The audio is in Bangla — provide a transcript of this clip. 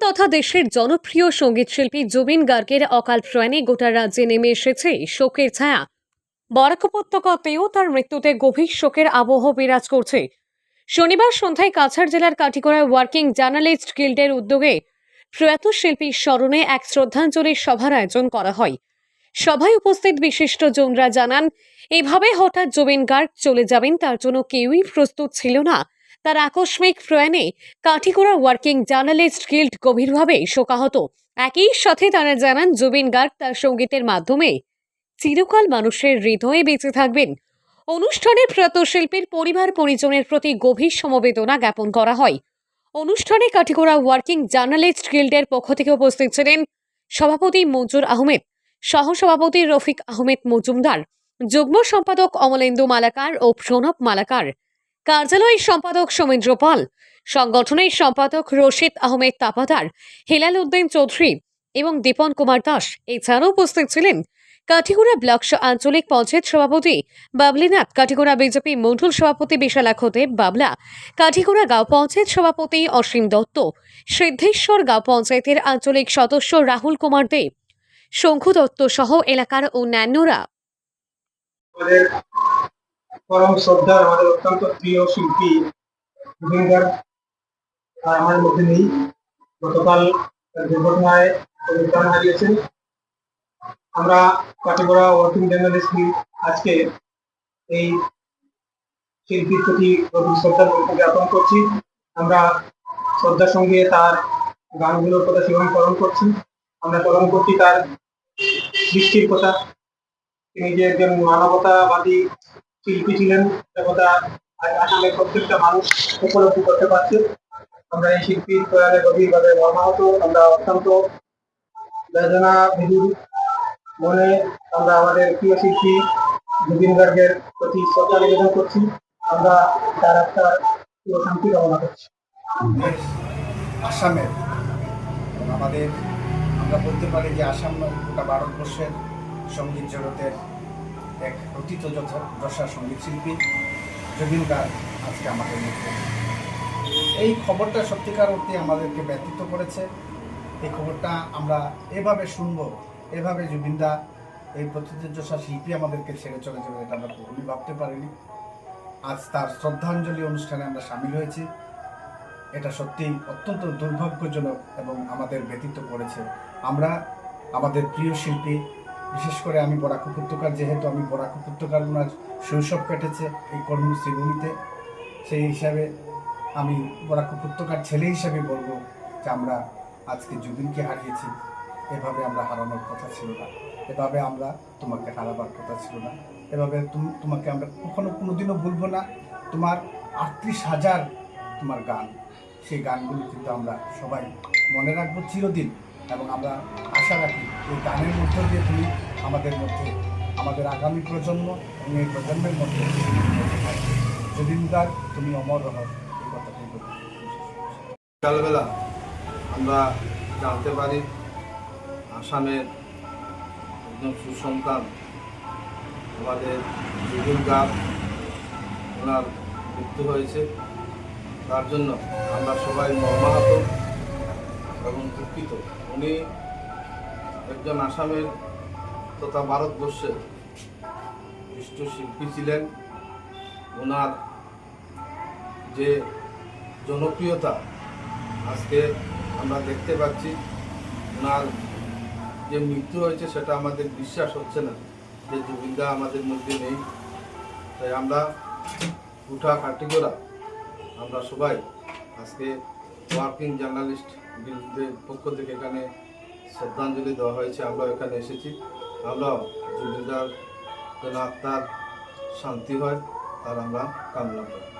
তথা দেশের জনপ্রিয় সংগীত শিল্পী জুবিন গার্গের অকাল প্রয়াণে গোটা রাজ্যে নেমে এসেছে শোকের ছায়া। বরাক উপত্যকাতেও তার মৃত্যুতে গভীর শোকের আবহ বিরাজ করছে। শনিবার সন্ধ্যায় কাছাড় জেলার কাটিগড়ায় ওয়ার্কিং জার্নালিস্ট গিল্ডের উদ্যোগে প্রয়াত শিল্পীর স্মরণে এক শ্রদ্ধাঞ্জলি সভার আয়োজন করা হয়। সভায় উপস্থিত বিশিষ্ট জনরা জানান, এভাবে হঠাৎ জুবিন গার্গ চলে যাবেন, তার জন্য কেউই প্রস্তুত ছিল না। তার আকস্মিক প্রয়াণে কাঠিগোড়া ওয়ার্কিং জার্নালিস্ট গিল্ড গভীরভাবে শোকাহত। একই সাথে তারা জানান, জুবিন গার্গ তার সঙ্গীতের মাধ্যমে চিরকাল মানুষের হৃদয়ে বেঁচে থাকবেন। অনুষ্ঠানে প্রয়াত শিল্পীর পরিবার পরিজনের প্রতি গভীর সমবেদনা জ্ঞাপন করা হয়। অনুষ্ঠানে কাঠিগোড়া ওয়ার্কিং জার্নালিস্ট গিল্ডের পক্ষ থেকে উপস্থিত ছিলেন সভাপতি মঞ্জুর আহমেদ, সহসভাপতি রফিক আহমেদ মজুমদার, যুগ্ম সম্পাদক অমলেন্দু মালাকার ও প্রণব মালাকার। কার্যালয় সম্পাদক সৌমেন্দ্র পাল, সংগঠনের সম্পাদক রশিদ আহমেদ তাপাদার, হেলাল উদ্দিন চৌধুরী এবং দীপন কুমার দাস এছাড়াও উপস্থিত ছিলেন কাঠিগোড়া ব্লক আঞ্চলিক পঞ্চায়েত সভাপতি বাবলিনাথ, কাঠিগোড়া বিজেপি মণ্ডল সভাপতি বিশালা খোদেব বাবলা, কাঠিগোড়া গাঁও পঞ্চায়েত সভাপতি অসীম দত্ত, সিদ্ধেশ্বর গাঁও পঞ্চায়েতের আঞ্চলিক সদস্য রাহুল কুমার দেব শঙ্খু দত্ত সহ এলাকার অন্যান্যরা। পরম শ্রদ্ধা আমাদের অত্যন্ত প্রিয় শিল্পী জুবিন গার্গ আর আমাদের মধ্যে নেই। গতকাল তার দুর্ঘটনায় প্রাণ হারিয়েছেন। আমরা কাটিগড়া ওয়ার্কিং জার্নালিস্ট আজকে এই শিল্পীর প্রতি গভীর শ্রদ্ধার জ্ঞাপন করছি। আমরা শ্রদ্ধার সঙ্গে তার গানগুলোর কথা স্মরণ করছি। আমরা স্মরণ করছি তার সৃষ্টির কথা। তিনি যে একজন মানবতাবাদী শিল্পী ছিলেন দেবতা আজ প্রত্যেকটা মানুষ উপলব্ধি করতে পারছে। আমরা এই শিল্পীর প্রয়াণে গভীরভাবে মর্মাহত, আমরা অত্যন্ত বেদনা, বিদুর মনে আমরা আমাদের প্রিয় শিল্পী জুবিন গার্গের প্রতি শ্রদ্ধা নিবেদন করছি। আমরা তার একটা প্রিয় শান্তি কামনা করছি। আসামের আমাদের, আমরা বলতে পারি যে আসাম গোটা ভারতবর্ষের সংগীত জগতের এক অতীত যশা সংগীত শিল্পী জবিন আজকে আমাদের মধ্যে এই খবরটা সত্যিকার অর্থে আমাদেরকে ব্যতীত করেছে। এই খবরটা আমরা এভাবে শুনব, এভাবে জুবিনদা এই প্রতিযোজা শিল্পী আমাদেরকে ছেড়ে চলে যাবে এটা আমরা কখনোই ভাবতে পারিনি। আজ তার শ্রদ্ধাঞ্জলি অনুষ্ঠানে আমরা সামিল হয়েছি। এটা সত্যি অত্যন্ত দুর্ভাগ্যজনক এবং আমাদের ব্যতীত করেছে। আমরা, আমাদের প্রিয় শিল্পী বিশেষ করে আমি বরাক উপত্যকার, যেহেতু আমি বরাক উপত্যকার ওনার শৈশব কেটেছে এই কর্মশ্রীভূমিতে সেই হিসাবে আমি বরাক উপত্যকার ছেলে হিসাবে বলব যে আমরা আজকে জুবিনকে হারিয়েছি। এভাবে আমরা হারানোর কথা ছিল না। এভাবে আমরা তোমাকে হারাবার কথা ছিল না। এভাবে তুম- তোমাকে আমরা কখনো কোনোদিনও ভুলবো না। তোমার আটত্রিশ হাজার তোমার গান। সেই গানগুলো কিন্তু আমরা সবাই মনে রাখব চিরদিন। এবং আমরা আশা রাখি এই গানের মধ্য দিয়ে তুমি আমাদের মধ্যে, আমাদের আগামী প্রজন্ম এবং এই প্রজন্মের মধ্যে জুবিনদার তুমি অমর রহ, এই কথাটাই বলি সকালবেলা আমরা জানতে পারি আসামের একজন সুসন্তান, আমাদের জুবিন গার্গ ওনার মৃত্যু হয়েছে। তার জন্য আমরা সবাই মর্মাহত। এবং দুঃখিত। উনি একজন আসামের তথা ভারতবর্ষের বিশিষ্ট শিল্পী ছিলেন। ওনার যে জনপ্রিয়তা, আজকে আমরা দেখতে পাচ্ছি ওনার যে মৃত্যু হয়েছে সেটা আমাদের বিশ্বাস হচ্ছে না যে জুবিনদা আমাদের মধ্যে নেই। তাই আমরা উঠা কাটিগোড়া আমরা সবাই আজকে ওয়ার্কিং জার্নালিস্ট গিল্ডের পক্ষ থেকে এখানে শ্রদ্ধাঞ্জলি দেওয়া হয়েছে। আমরা এখানে এসেছি। আমরা যুদ্ধ যেন আত্মার শান্তি হয়, তার আমরা কামনা করি।